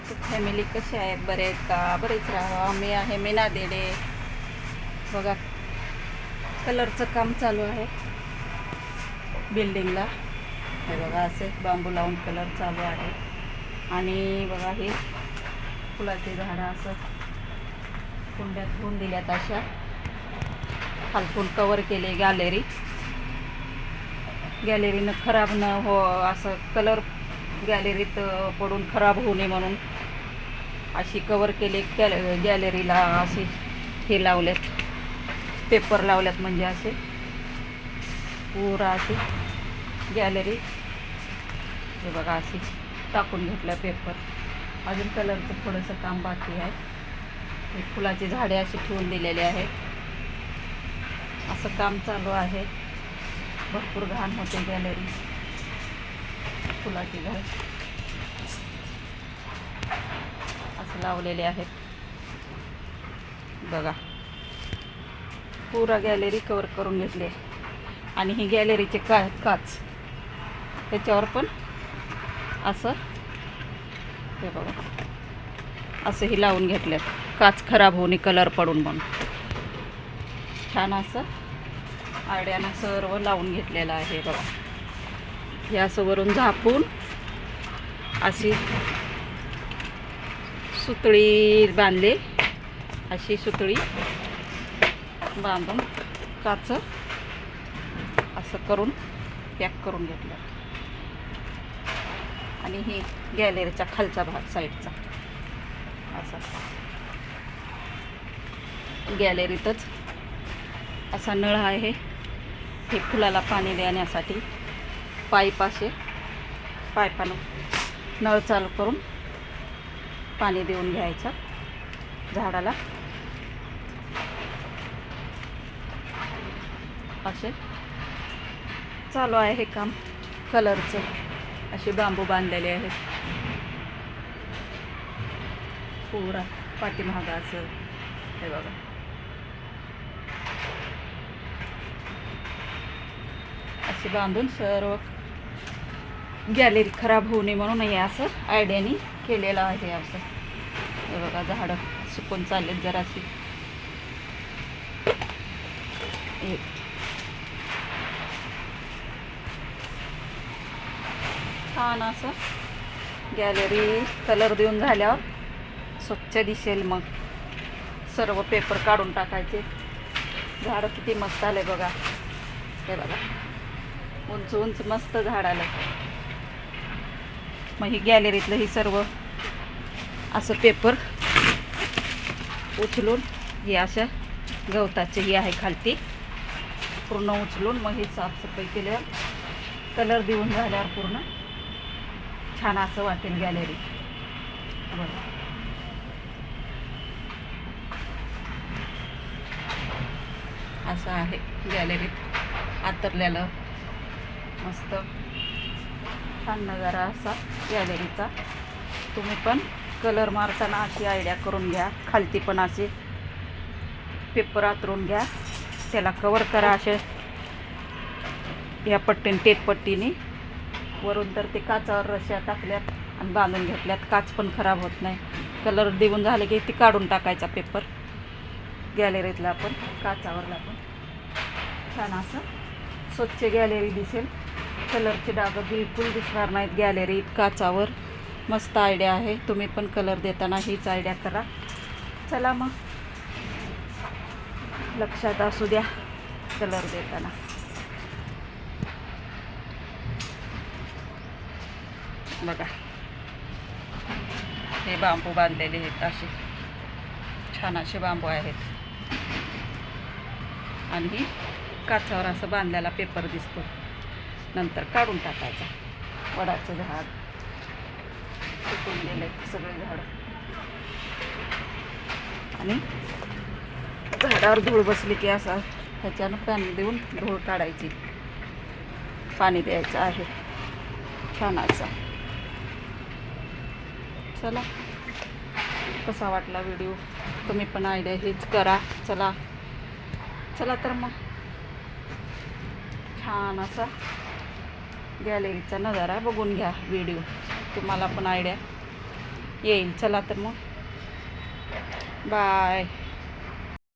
Family कशी आहेत बरे आहेत का? बरेच राहा. मी आहे मीना देडे बघा कलरचं काम चालू आहे. बिल्डिंगला हे बघा असे बांबू लावून कलर चालू आहे. आणि बघा हे फुलाचे झाडं असं कुंड्यात होऊन दिल्यात अशा. खालतून कवर केले गॅलरी गॅलरीनं खराब न हो असं कलर गॅलरीत पडून खराब होऊ नये म्हणून अशी कवर केली गॅल गॅलरीला असे हे लावलेत. पेपर लावल्यात म्हणजे असे. पुरा अशी गॅलरी हे बघा अशी टाकून घेतलं पेपर अजून कलरचं थोडंसं काम बाकी आहे. हे फुलाची झाडे अशी ठेवून दिलेली आहेत असं काम चालू आहे. भरपूर घाण होते गॅलरी फुलाची झाड असं लावलेले आहेत. बघा. पुरा गॅलरी कवर करून घेतली. आहे. आणि ही गॅलरीचे का काच. त्याच्यावर पण असं हे बघा. असं ही लावून घेतलं काच खराब होऊन कलर पडून म्हणून. छान असं आड्यानं सर्व लावून घेतलेलं आहे बघा. हे असं वरून झापून अशी सुतळी बांधली. अशी सुतळी बांधून काच असं करून पॅक करून घेतलं. आणि ही गॅलरीचा खालचा भाग साईडचा. असा. गॅलरीतच असा नळ आहे. हे फुलाला पाणी देण्यासाठी पाईप असे. पाईपानं. नळ चालू करून पाणी देऊन घ्यायचं झाडाला. असे. चालू आहे हे काम. कलरचं. असे बांबू बांधलेले आहेत. पुरा पाठीमागं असं. हे बघा. असे बांधून सर्व गॅलरी खराब होऊ नये म्हणून हे असं आयडियाने केलेलं आहे असं. हे बघा झाडं सुकून चाललेत जराशी. हे. छान असं गॅलरी कलर देऊन झाल्यावर स्वच्छ दिसेल मग. सर्व पेपर काढून टाकायचे. झाडं किती मस्त आले बघा. हे बघा. उंच उंच मस्त झाड आलं. मग ही गॅलरीतलं ही सर्व असं पेपर उचलून हे अशा गवताचे ही आहे खालती. पूर्ण उचलून मग ही साफसफाई केल्यावर कलर देऊन झाल्यावर पूर्ण छान असं वाटेल गॅलरी. बरं असं आहे गॅलरीत आतरलेलं मस्त छान नजारा असा गॅलरीचा. तुम्ही पण कलर मारताना अशी आयडिया करून घ्या. खालती पण असे पेपर आतरून घ्या. त्याला कवर करा असे. या पट्टीने टेपपट्टीने वरून तर ते काचावर रश्या टाकल्यात आणि बांधून घेतल्यात. काच पण खराब होत नाही. कलर देऊन झाले की ती काढून टाकायचा पेपर गॅलरीतला पण काचावरला पण. छान असं स्वच्छ गॅलरी दिसेल. कलरचे डाग बिलकुल दिसणार नाहीत गॅलरीत काचावर मस्त आयडिया आहे. तुम्ही पण कलर देताना हीच आयडिया करा. चला मग. लक्षात असू द्या कलर देताना. बघा. हे बांबू बांधलेले आहेत असे. छान असे बांबू आहेत. आणि काचावर असं बांधलेला पेपर दिसतो. नंतर काढून टाकायचा. वडाचं झाड. सुकून गेले सगळे झाड. आणि झाडावर धूळ बसली की असा ह्याच्यानं पाणी देऊन धूळ काढायची. पाणी द्यायचं आहे. छान असा चला. कसा वाटला व्हिडिओ? तुम्ही पण आयडिया हेच करा. चला. चला तर मग. छान असा गॅलरीचा नजारा बघून घ्या व्हिडिओ. तुम्हाला पण आयडिया येईल. चला तर मग. बाय.